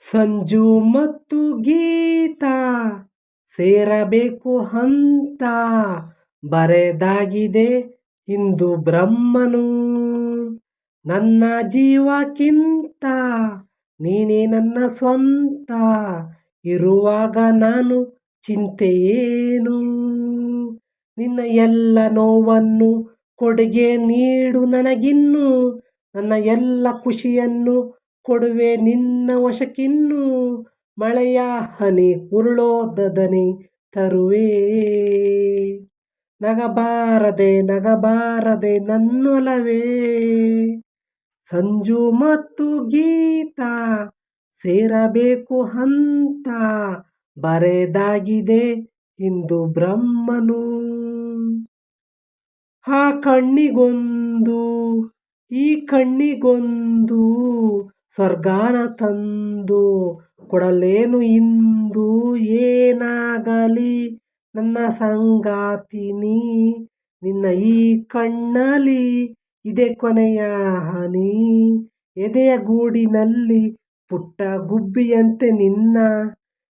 ಸಂಜು ಮತ್ತು ಗೀತಾ ಸೇರಬೇಕು ಅಂತ ಬರೆದಾಗಿದೆ ಇಂದು ಬ್ರಹ್ಮನು. ನನ್ನ ಜೀವಕ್ಕಿಂತ ನೀನೇ ನನ್ನ ಸ್ವಂತ, ಇರುವಾಗ ನಾನು ಚಿಂತೆಯೇನು? ನಿನ್ನ ಎಲ್ಲ ನೋವನ್ನು ಕೊಡುಗೆ ನೀಡು ನನಗಿನ್ನು, ನನ್ನ ಎಲ್ಲ ಖುಷಿಯನ್ನು ಕೊಡುವೆ ನಿನ್ನ ವಶಕ್ಕಿನ್ನು ಮಳೆಯ ಹನಿ ಉರುಳೋದನಿ ತರುವೆ. ನಗಬಾರದೆ ನಗಬಾರದೆ ನನ್ನೊಲವೇ. ಸಂಜು ಮತ್ತು ಗೀತಾ ಸೇರಬೇಕು ಅಂತ ಬರೆದಾಗಿದೆ ಇಂದು ಬ್ರಹ್ಮನು. ಆ ಕಣ್ಣಿಗೊಂದು, ಈ ಕಣ್ಣಿಗೊಂದು ಸ್ವರ್ಗಾನ ತಂದು ಕೊಡಲೇನು ಇಂದು ಏನಾಗಲಿ? ನನ್ನ ಸಂಗಾತಿನಿ ನಿನ್ನ ಈ ಕಣ್ಣಲ್ಲಿ ಇದೆ ಕೊನೆಯ ಹನಿ. ಎದೆಯ ಗೂಡಿನಲ್ಲಿ ಪುಟ್ಟ ಗುಬ್ಬಿಯಂತೆ ನಿನ್ನ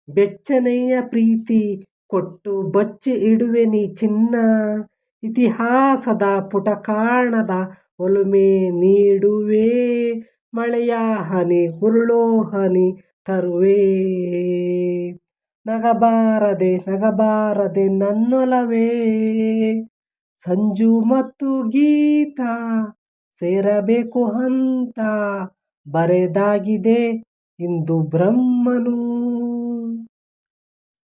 ಬೆಚ್ಚನೆಯ ಪ್ರೀತಿ ಕೊಟ್ಟು ಬಚ್ಚಿ ಇಡುವೆ ನೀ ಚಿನ್ನ. ಇತಿಹಾಸದ ಪುಟ ಕಾಣದ ಒಲುಮೆ ನೀಡುವೆ. ಮಳೆಯ ಹನಿ ಉರುಳೋ ಹನಿ ತರುವೆ. ನಗಬಾರದೆ ನಗಬಾರದೆ ನನ್ನೊಲವೇ. ಸಂಜು ಮತ್ತು ಗೀತ ಸೇರಬೇಕು ಹಂತ ಬರೆದಾಗಿದೆ ಇಂದು ಬ್ರಹ್ಮನು.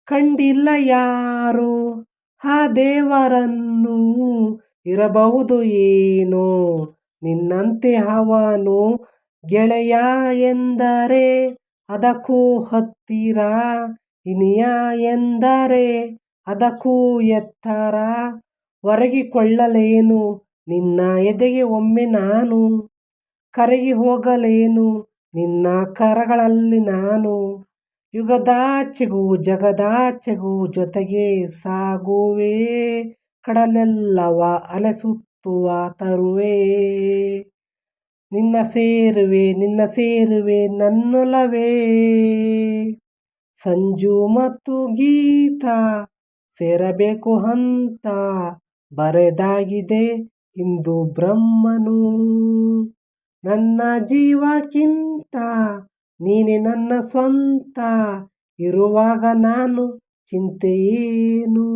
ಕಂಡಿಲ್ಲ ಯಾರು ಆ ದೇವರನ್ನು, ಇರಬಹುದು ಏನೋ ನಿನ್ನಂತೆ ಅವನು ಗೆಳೆಯ ಎಂದರೆ ಅದಕ್ಕೂ ಹತ್ತಿರ ಇನಿಯ ಎಂದರೆ ಅದಕ್ಕೂ ಎತ್ತರ. ಒರಗಿಕೊಳ್ಳಲೇನು, ನಿನ್ನ ಎದೆಗೆ ಒಮ್ಮೆ ನಾನು. ಕರಗಿ ಹೋಗಲೇನು, ನಿನ್ನ ಕರಗಳಲ್ಲಿ ನಾನು. ಯುಗದಾಚೆಗೂ ಜಗದಾಚೆಗೂ ಜೊತೆಗೆ ಸಾಗುವೆ, ಕಡಲೆಲ್ಲವ ಅಲೆಸುತ್ತುವ ತರುವೆ. ನಿನ್ನ ಸೇರುವೆ ನಿನ್ನ ಸೇರುವೆ ನನ್ನೊಲವೇ. ಸಂಜು ಮತ್ತು ಗೀತಾ ಸೇರಬೇಕು ಹಂತ ಬರೆದಾಗಿದೆ ಇಂದು ಬ್ರಹ್ಮನು. ನನ್ನ ಜೀವಕ್ಕಿಂತ ನೀನೆ ನನ್ನ ಸ್ವಂತ, ಇರುವಾಗ ನಾನು ಚಿಂತೆಯೇನು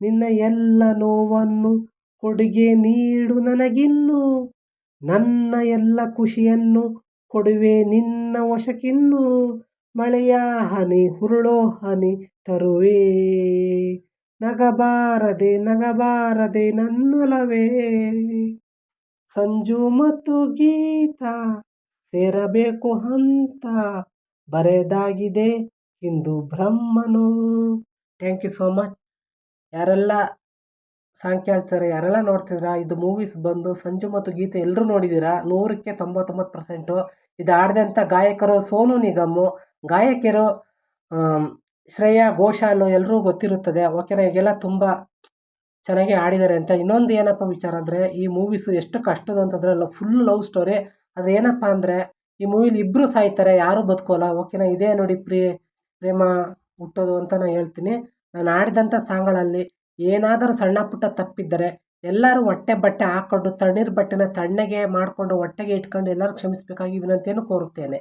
ನಿನ್ನ ಎಲ್ಲ ನೋವನ್ನು ಕೊಡುಗೆ ನೀಡು ನನಗಿನ್ನು. ನನ್ನ ಎಲ್ಲ ಖುಷಿಯನ್ನು ಕೊಡುವೆ ನಿನ್ನ ವಶಕ್ಕಿನ್ನು. ಮಳೆಯ ಹನಿ, ಹುರುಳೋ ಹನಿ ತರುವೆ. ನಗಬಾರದೆ ನಗಬಾರದೆ ನನ್ನೊಲವೇ. ಸಂಜು ಮತ್ತು ಗೀತಾ ಸೇರಬೇಕು ಅಂತ ಬರೆದಾಗಿದೆ ಇಂದು ಬ್ರಹ್ಮನು. Thank you so much. ಯಾರೆಲ್ಲ ಕೇಳ್ತಾರೆ ಯಾರೆಲ್ಲ ನೋಡ್ತಿದ್ರಾ? ಇದು ಮೂವೀಸ್ ಬಂದು ಸಂಜು ಮತ್ತು ಗೀತೆ ಎಲ್ಲರೂ ನೋಡಿದ್ದೀರಾ ನೂರಕ್ಕೆ ತೊಂಬತ್ತೊಂಬತ್ತು ಪರ್ಸೆಂಟು ಇದು ಆಡಿದಂಥ ಗಾಯಕರು ಸೋನು ನಿಗಮ್, ಗಾಯಕಿಯರು ಶ್ರೇಯಾ ಘೋಷಾಲು ಎಲ್ಲರೂ ಗೊತ್ತಿರುತ್ತದೆ. ಓಕೆನಾ ಈಗೆಲ್ಲ ತುಂಬ ಚೆನ್ನಾಗಿ ಆಡಿದ್ದಾರೆ ಅಂತ. ಇನ್ನೊಂದು ಏನಪ್ಪ ವಿಚಾರ ಅಂದರೆ, ಈ ಮೂವೀಸು ಎಷ್ಟು ಕಷ್ಟದ ಅಂತಂದರೆ ಫುಲ್ ಲವ್ ಸ್ಟೋರಿ ಆದರೆ ಏನಪ್ಪ ಅಂದರೆ, ಈ ಮೂವಿಲಿ ಇಬ್ಬರು ಸಾಯ್ತಾರೆ, ಯಾರೂ ಬದುಕೋಲ್ಲ. ಓಕೆನಾ ಇದೇ ನೋಡಿ ಪ್ರೀ ಪ್ರೇಮ ಹುಟ್ಟೋದು ಅಂತ ನಾನು ಹೇಳ್ತೀನಿ. ನಾನು ಆಡಿದಂಥ ಸಾಂಗ್ಗಳಲ್ಲಿ ಏನಾದರೂ ಸಣ್ಣ ಪುಟ್ಟ ತಪ್ಪಿದ್ದರೆ ಎಲ್ಲರೂ ಹೊಟ್ಟೆ ಬಟ್ಟೆ ಹಾಕ್ಕೊಂಡು ತಣ್ಣೀರು ಬಟ್ಟೆನ ತಣ್ಣಗೆ ಮಾಡಿಕೊಂಡು ಹೊಟ್ಟೆಗೆ ಇಟ್ಕೊಂಡು ಎಲ್ಲರೂ ಕ್ಷಮಿಸಬೇಕಾಗಿ ವಿನಂತಿಯನ್ನು ಕೋರುತ್ತೇನೆ.